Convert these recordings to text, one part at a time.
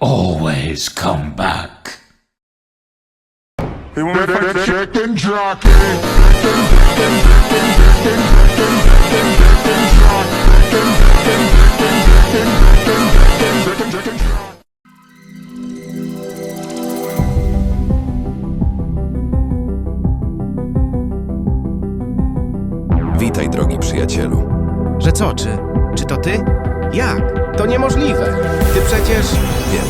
always come back. Jockey. Witaj, drogi przyjacielu. Że co, czy, czy to ty? Jak? To niemożliwe. Ty przecież... Wiem,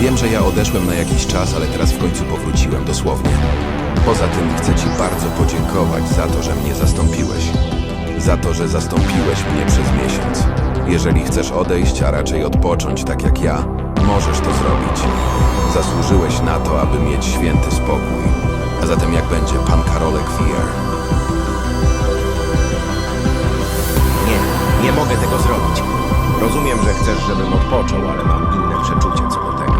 wiem, że ja odeszłem na jakiś czas, ale teraz w końcu powróciłem, dosłownie. Poza tym chcę Ci bardzo podziękować za to, że mnie zastąpiłeś. Za to, że zastąpiłeś mnie przez miesiąc. Jeżeli chcesz odejść, a raczej odpocząć tak jak ja, możesz to zrobić. Zasłużyłeś na to, aby mieć święty spokój. A zatem jak będzie pan Karolek Fier? Żebym odpoczął, ale mam inne przeczucie co do tego.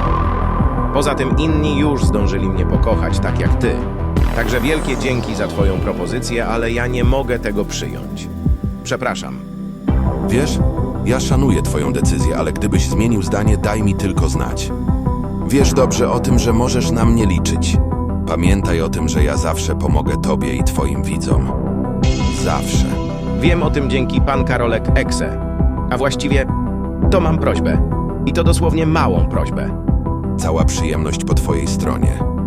Poza tym inni już zdążyli mnie pokochać, tak jak ty. Także wielkie dzięki za twoją propozycję, ale ja nie mogę tego przyjąć. Przepraszam. Wiesz, ja szanuję Twoją decyzję, ale gdybyś zmienił zdanie, daj mi tylko znać. Wiesz dobrze o tym, że możesz na mnie liczyć. Pamiętaj o tym, że ja zawsze pomogę Tobie i Twoim widzom. Zawsze. Wiem o tym dzięki pan Karolek Exe. A właściwie to mam prośbę. I to dosłownie małą prośbę. Cała przyjemność po Twojej stronie.